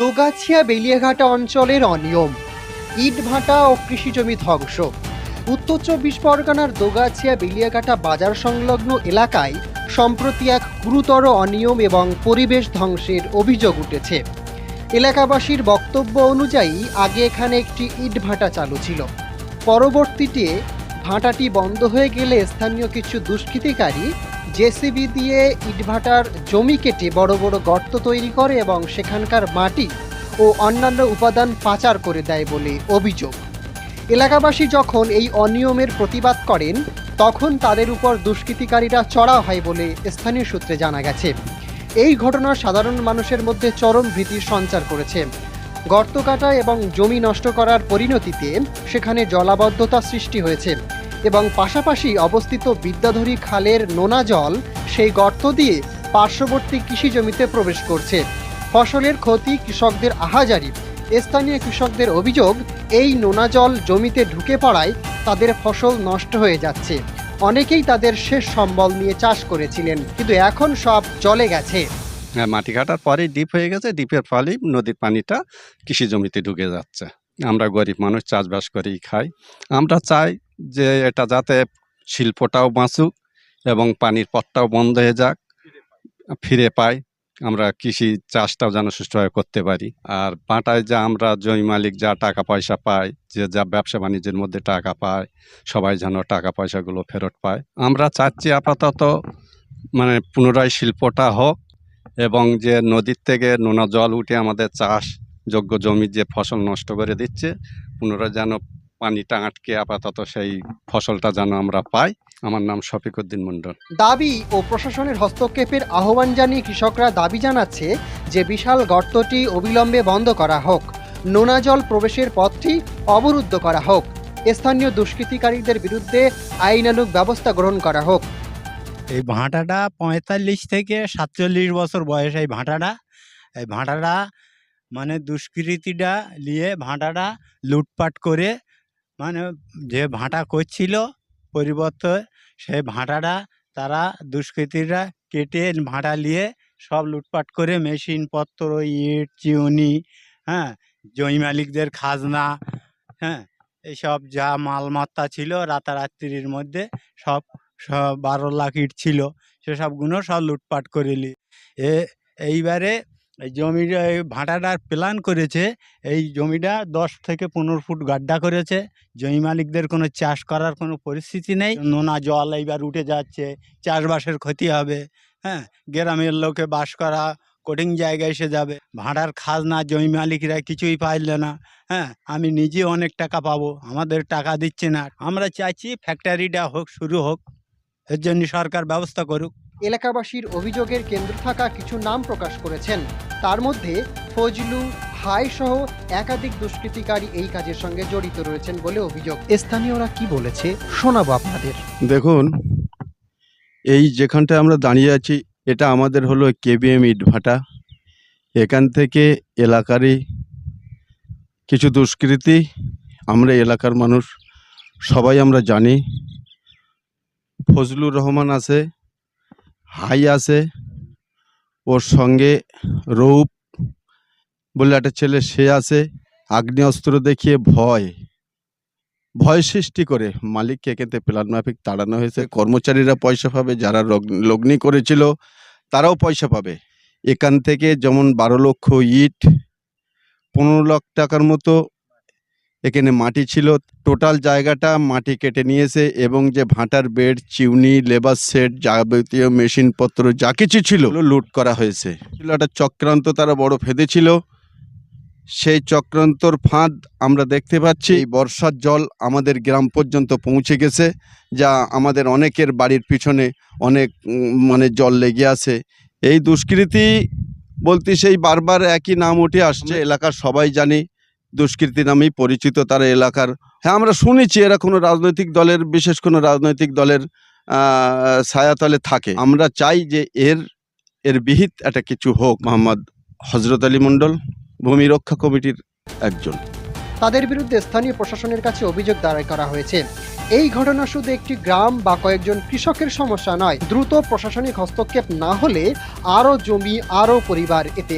দোগাছিয়া বেলিয়াঘাটা অঞ্চলের অনিয়ম। ইটভাটা ও কৃষিজমি ধ্বংস। উত্তর চব্বিশ পরগনার দোগাছিয়া বেলিয়াঘাটা বাজার সংলগ্ন এলাকায় সম্প্রতি এক গুরুতর অনিয়ম এবং পরিবেশ ধ্বংসের অভিযোগ উঠেছে। এলাকাবাসীর বক্তব্য অনুযায়ী, আগে এখানে একটি ইটভাটা চালু ছিল। পরবর্তীতে ভাটাটি বন্ধ হয়ে গেলে স্থানীয় কিছু দুষ্কৃতিকারী জেসিবি দিয়ে ইটভাটার জমি কেটে বড় বড় গর্ত তৈরি করে এবং সেখানকার মাটি ও অন্যান্য উপাদান পাচার করে দেয় বলে অভিযোগ। এলাকাবাসী যখন এই অনিয়মের প্রতিবাদ করেন, তখন তাদের উপর দুষ্কৃতিকারীরা চড়া হয় বলে স্থানীয় সূত্রে জানা গেছে। এই ঘটনা সাধারণ মানুষের মধ্যে চরম ভীতির সঞ্চার করেছে। গর্ত কাটা এবং জমি নষ্ট করার পরিণতিতে সেখানে জলাবদ্ধতা সৃষ্টি হয়েছে। এবং পাশাপাশি অবস্থিত বিদ্যাধরী খালের নোনা জল সেই গর্ত দিয়ে পার্শ্ববর্তী কৃষি জমিতে প্রবেশ করছে। ফসলের ক্ষতি কৃষকদের আহাজারি। স্থানীয় কৃষকদের অভিযোগ, এই নোনা জল জমিতে ঢুকে পড়ায় তাদের ফসল নষ্ট হয়ে যাচ্ছে। অনেকেই তাদের শেষ সম্বল নিয়ে চাষ করেছিলেন, কিন্তু এখন সব জলে গেছে। হ্যাঁ মাটি কাটার পরেই ডিপ হয়ে গেছে, ডিপের ফলেই নদীর পানিটা কৃষি জমিতে ঢুকে যাচ্ছে। আমরা গরিব মানুষ, চাষবাস করেই খাই। আমরা চাই যে এটা যাতে শিল্পটাও বাঁচুক এবং পানির পথটাও বন্ধ হয়ে যাক, ফিরে পাই। আমরা কৃষি চাষটাও যেন সুষ্ঠুভাবে করতে পারি। আর পাটায় যা আমরা জমি মালিক যা টাকা পয়সা পাই যে যা ব্যবসা বাণিজ্যের মধ্যে টাকা পায়, সবাই যেন টাকা পয়সাগুলো ফেরত পায়। আমরা চাচ্ছি আপাতত মানে পুনরায় শিল্পটা হোক এবং যে নদীর থেকে নোনা জল উঠে আমাদের চাষ যোগ্য জমির যে ফসল নষ্ট করে দিচ্ছে, পুনরায় যেন পানিটা আটকে আপাতত সেই ফসলটা যেন আমরা পাই। আমার নাম শফিকুদ্দিন মন্ডল দাবি ও প্রশাসনের হস্তক্ষেপের আহ্বান জানিয়ে কৃষকরা দাবি জানাচ্ছে যে বিশাল গর্তটি অবিলম্বে বন্ধ করা হোক। নোনা জল প্রবেশের পথটি অবরুদ্ধ করা হোক। স্থানীয় দুষ্কৃতিকারীদের বিরুদ্ধে আইনানুগ ব্যবস্থা গ্রহণ করা হোক। এই ভাঁটাটা পঁয়তাল্লিশ থেকে সাতচল্লিশ বছর বয়স এই ভাঁটাটা। এই ভাঁটাটা মানে দুষ্কৃতিটা নিয়ে ভাঁটাটা লুটপাট করে মানে যে ভাঁটা করছিল পরিবর্তে সেই ভাঁটাটা তারা দুষ্কৃতীরা কেটে ভাঁটা নিয়ে সব লুটপাট করে মেশিনপত্র ইট, চিউনি হ্যাঁ জমি মালিকদের খাজনা হ্যাঁ এইসব যা মালমাত্তা ছিল রাতারাত্রির মধ্যে সব সব বারো লাখ ইট ছিল, সেসবগুলো সব লুটপাট করে নি এ, এইবারে এই জমিটা এই ভাটাটার প্ল্যান করেছে, এই জমিটা দশ থেকে পনেরো ফুট গাড্ডা করেছে। জমি মালিকদের কোনো চাষ করার কোনো পরিস্থিতি নেই। নোনা জল এইবার উঠে যাচ্ছে, চাষবাসের ক্ষতি হবে হ্যাঁ? গ্রামের লোকে বাস করা কঠিন জায়গায় এসে যাবে। ভাড়ার খাজনা জমি মালিকরা কিছুই পাইলে না হ্যাঁ? আমি নিজে অনেক টাকা পাবো, আমাদের টাকা দিচ্ছে না। আমরা চাইছি ফ্যাক্টরিটা হোক, শুরু হোক। এর জন্য সরকার ব্যবস্থা করুক। এলাকাবাসীর অভিযোগের কেন্দ্র থাকা কিছু নাম প্রকাশ করেছেন। তার মধ্যে ফজলু হাই সহ একাধিক দুষ্কৃতিকারী এই কাজের সঙ্গে জড়িত রয়েছেন বলে অভিযোগ। স্থানীয়রা কি বলেছে শোনাবো আপনাদের। দেখুন এই যেখানটায় আমরা দাঁড়িয়ে আছি এটা আমাদের হলো কেবিএম ইটভাটা। এখান থেকে এলাকারই কিছু দুষ্কৃতী আমরা এলাকার মানুষ সবাই আমরা জানি। ফজলুর রহমান আছে হাই আছে, ওর সঙ্গে রৌপ বলে একটা ছেলে, সে আছে। আগ্নেয়াস্ত্র দেখিয়ে ভয় ভয় সৃষ্টি করে। মালিককে থেকে প্ল্যান মাফিক তাড়ানো হয়েছে। কর্মচারীরা পয়সা পাবে, যারা লগ্নি করেছিল, তারাও পয়সা পাবে। এখান থেকে যেমন বারো লক্ষ ইট, পনেরো লাখ টাকার মতো এখানে মাটি ছিল। টোটাল জায়গাটা মাটি কেটে নিয়েছে এবং যে ভাটার বেড চিউনি লেবার সেট যাবতীয় মেশিনপত্র যা কিছু ছিল লুট করা হয়েছে। ছিল একটা চক্রান্ত তারা বড় ফেঁদেছিল সেই চক্রান্তর ফাঁদ আমরা দেখতে পাচ্ছি। এই বর্ষার জল আমাদের গ্রাম পর্যন্ত পৌঁছে গেছে যা আমাদের অনেকের বাড়ির পিছনে অনেক মানে জল লেগে আছে। এই দুষ্কৃতি বলতে সেই বারবার একই নাম উঠে আসছে এলাকার সবাই জানি। দুষ্কৃতি নামেই পরিচিত তারা এলাকার। হ্যাঁ আমরা শুনেছি এরা কোনো রাজনৈতিক দলের, বিশেষ কোনো রাজনৈতিক দলের ছায়াতলে থাকে। আমরা চাই যে এর এর বিহিত একটা কিছু হোক। মোহাম্মদ হজরত আলী মণ্ডল, ভূমি রক্ষা কমিটির একজন। তাদের বিরুদ্ধে স্থানীয় প্রশাসনের কাছে অভিযোগ দায়ের করা হয়েছে। এই ঘটনা শুধু একটি গ্রাম বা কয়েকজন কৃষকের সমস্যা নয়, দ্রুত প্রশাসনিক হস্তক্ষেপ না হলে আরও জমি, আরও পরিবার এতে